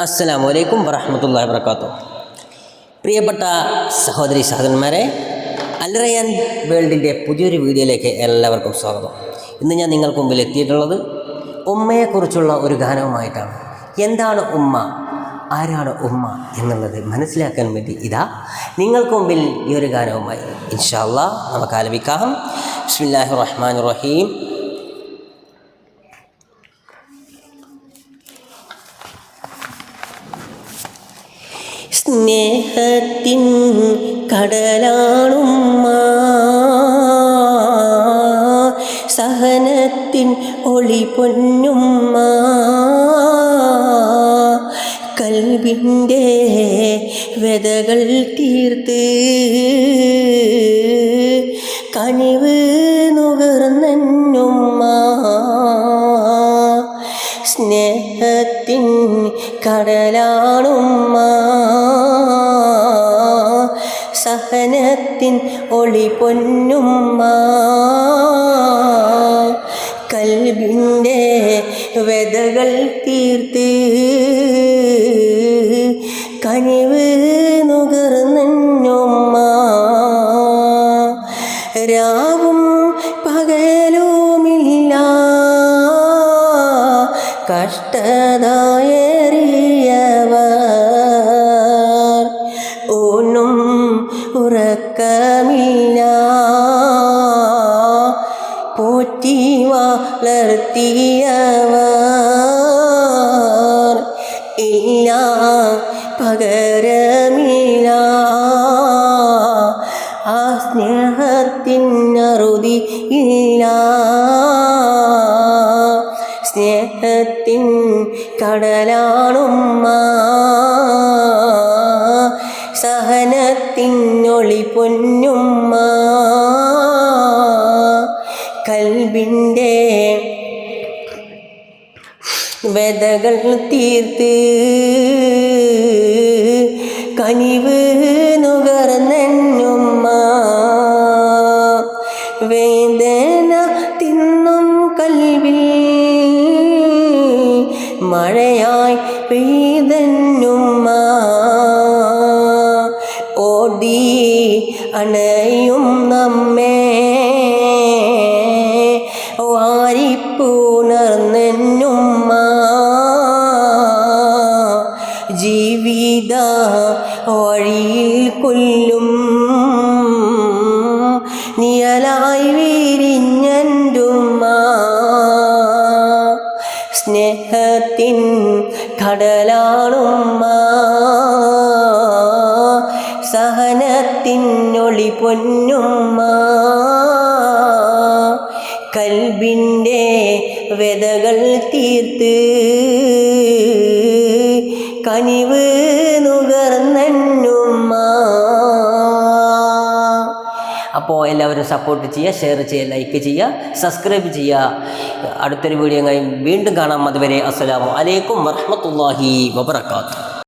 അസ്സലാമു അലൈക്കും വറഹമത്തല്ലാ വർക്കാത്തു പ്രിയപ്പെട്ട സഹോദരി സഹോദരന്മാരെ അൽറയാൻ വേൾഡിന്റെ പുതിയൊരു വീഡിയോയിലേക്ക് എല്ലാവർക്കും സ്വാഗതം. ഇന്ന് ഞാൻ നിങ്ങൾക്ക് മുമ്പിൽ എത്തിയിട്ടുള്ളത് ഉമ്മയെക്കുറിച്ചുള്ള ഒരു ഗാനവുമായിട്ടാണ്. എന്താണ് ഉമ്മ? ആരാണ് ഉമ്മ എന്നുള്ളത് മനസ്സിലാക്കാൻ വേണ്ടി ഇതാ നിങ്ങൾക്ക് മുമ്പിൽ ഈ ഒരു ഗാനവുമായി. ഇൻഷാല്ലാ നമുക്ക് ആലപിക്കാം. ബിസ്മില്ലാഹി റഹ്മാൻ റഹീം. സ്നേഹത്തിൻ കടലാണുമ്മ. സഹനത്തിൻ ഒളി പൊന്നുമ്മ. കൽവിന്റെ വ്യതകൾ തീർത്ത് കനിവ് നുകർന്നുമ്മ സ്നേഹത്തിൻ കടലാണുമ്മ. സഹനത്തിൻ ഒളി പൊന്നുമ്മ. കൽബിന്റെ വെതകൾ തീർത്ത് കനിവ് നുകർന്നുമ്മ രാവും പകലുമില്ല. കഷ്ടതായേറിയവർ പോറ്റി വളർത്തിയവർ ഇല്ല പകരമില്ല. ആ സ്നേഹത്തിനറുതി ഇല്ല. സ്നേഹത്തിൻ കടലാണുമ്മ. സഹനത്തിനൊളി പൊന്നുമ്മ. വ്യതകൾ തീർത്ത് കനിവ് നുകർന്നുമ്മ വേദന തിന്നും കൽവിൽ മഴയായി പെയ്തന്നുമ്മ. ഓടി അണയും ജീവിത വഴിയിൽ കൊല്ലും. നിയലായി വിരിഞ്ഞുമ്മ സ്നേഹത്തിൻ കടലാണുമ്മ സഹനത്തിനൊളി പൊന്നുമ്മ കൽബിന്റെ വ്യതകൾ തീർത്ത് കനിവ് നുകർന്നുമ്മ അപ്പോൾ എല്ലാവരും സപ്പോർട്ട് ചെയ്യുക ഷെയർ ചെയ്യുക ലൈക്ക് ചെയ്യുക സബ്സ്ക്രൈബ് ചെയ്യുക. അടുത്തൊരു വീഡിയോ വീണ്ടും കാണാം. അതുവരെ അസ്സലാമു അലൈക്കും വറഹമത്തല്ലാഹി വബർക്കാത്തു